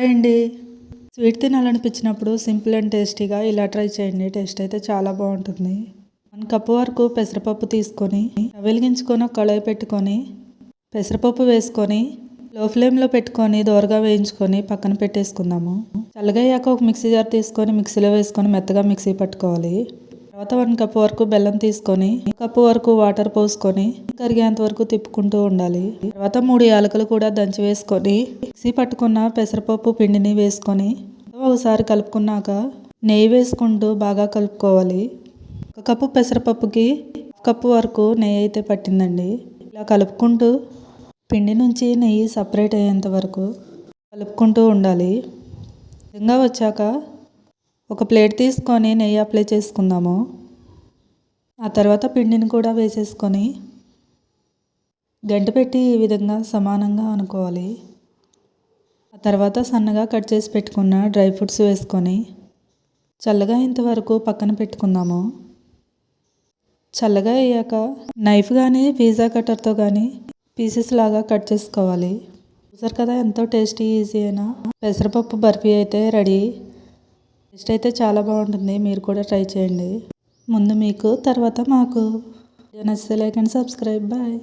Hi అండి sweet తినాలనిపించినప్పుడు simple and టేస్టీగా ఇలా ట్రై చేయండి. టేస్ట్ అయితే చాలా బాగుంటుంది. వన్ కప్ వరకు పెసరపప్పు తీసుకొని వెలిగించుకొని ఒక కళాయి పెట్టుకొని పెసరపప్పు వేసుకొని లో ఫ్లేమ్లో పెట్టుకొని దోరగా వేయించుకొని పక్కన పెట్టేసుకుందాము. చల్లగయ్యాక ఒక మిక్సీ జార్ తీసుకొని మిక్సీలో వేసుకొని మెత్తగా మిక్సీ పట్టుకోవాలి. తర్వాత వన్ కప్ వరకు బెల్లం తీసుకొని కప్పు వరకు వాటర్ పోసుకొని కరిగేంత వరకు తిప్పుకుంటూ ఉండాలి. తర్వాత మూడు యాలకులు కూడా దంచి వేసుకొని మిక్సీ పట్టుకున్న పెసరపప్పు పిండిని వేసుకొని ఒకసారి కలుపుకున్నాక నెయ్యి వేసుకుంటూ బాగా కలుపుకోవాలి. ఒక కప్పు పెసరపప్పుకి కప్పు వరకు నెయ్యి అయితే పట్టిందండి. ఇలా కలుపుకుంటూ పిండి నుంచి నెయ్యి సపరేట్ అయ్యేంత వరకు కలుపుకుంటూ ఉండాలి. నిజంగా వచ్చాక ఒక ప్లేట్ తీసుకొని నెయ్యి అప్లై చేసుకుందాము. ఆ తర్వాత పిండిని కూడా వేసేసుకొని గంట పెట్టి ఈ విధంగా సమానంగా అనుకోవాలి. ఆ తర్వాత సన్నగా కట్ చేసి పెట్టుకున్న డ్రై ఫ్రూట్స్ వేసుకొని చల్లగా ఇంతవరకు పక్కన పెట్టుకుందాము. చల్లగా అయ్యాక నైఫ్ కానీ పిజ్జా కట్టర్తో కానీ పీసెస్ లాగా కట్ చేసుకోవాలి. చూసారు కదా ఎంతో టేస్టీ ఈజీ అయినా పెసరపప్పు బర్ఫీ అయితే రెడీ. టేస్ట్ అయితే చాలా బాగుంటుంది. మీరు కూడా ట్రై చేయండి. ముందు మీకు తర్వాత మాకు. నచ్చితే లైక్ అండ్ సబ్స్క్రైబ్ బాయ్